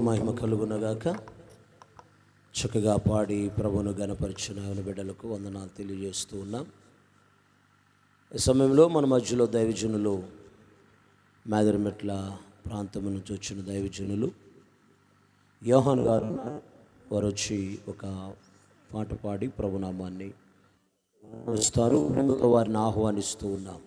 మహిమ కలుగునగాక. చక్కగా పాడి ప్రభును గణపరిచిన బిడ్డలకు వందనాలు తెలియజేస్తూ ఉన్నాం. ఈ సమయంలో మన మధ్యలో దైవజనులు మేదరమెట్ల ప్రాంతం నుంచి వచ్చిన దైవజనులు యోహాన్ గారు వారు వచ్చి ఒక పాట పాడి ప్రభునామాన్ని వస్తారు వారిని ఆహ్వానిస్తూ ఉన్నాం.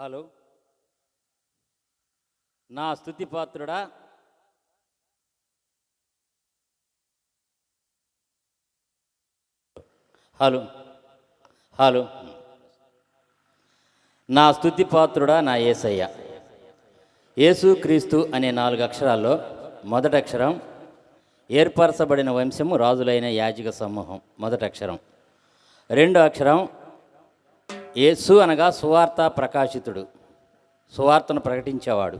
హలో. నా స్థుతి పాత్రుడా. హలో. హలో. నా స్థుతి పాత్రుడా నా ఏసయ్య. యేసు క్రీస్తు అనే నాలుగు అక్షరాల్లో మొదటి అక్షరం ఏర్పరచబడిన వంశము రాజులైన యాజిక సమూహం మొదటి అక్షరం. రెండో అక్షరం యేసు అనగా సువార్త ప్రకాశితుడు. సువార్తను ప్రకటించేవాడు.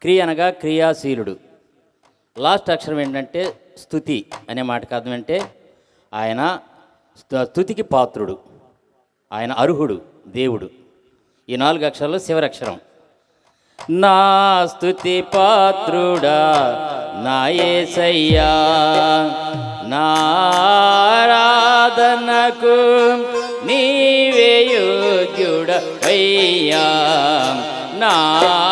క్రియ అనగా క్రియాశీలుడు. లాస్ట్ అక్షరం ఏంటంటే స్థుతి అనే మాటకు అర్థం అంటే ఆయన స్థుతికి పాత్రుడు. ఆయన అర్హుడు దేవుడు. ఈ నాలుగు అక్షరాలు శివరక్షరం. నా స్థుతి పాత్రుడా నా ఏసయ్యా నా నీ நாளுட நான்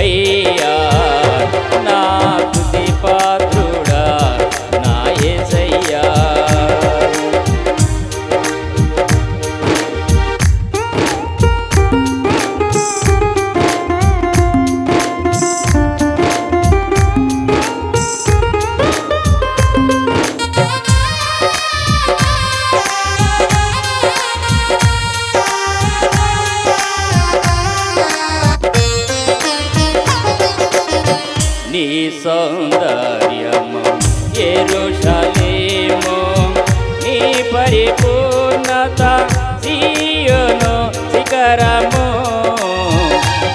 hey. నీ సౌందర్యము. ఎరుషలేము నీ పరిపూర్ణత సీయోను శిఖరము.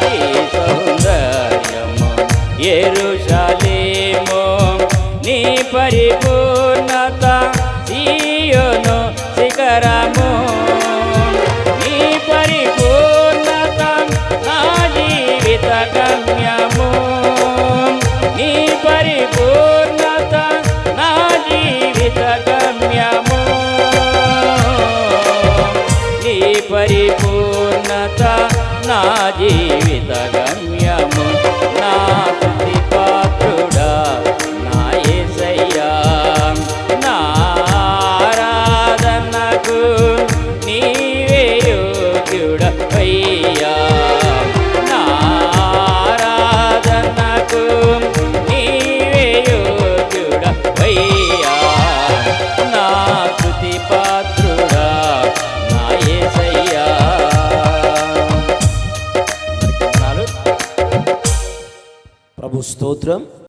నీ సౌందర్యము ఎరుషలేము నీ పరిపూర్ణత సీయోను శిఖరము. నీ పరిపూర్ణత నా జీవిత గమ్యము. పరిపూర్ణత నా జీవిత గమ్యమ? స్తోత్రం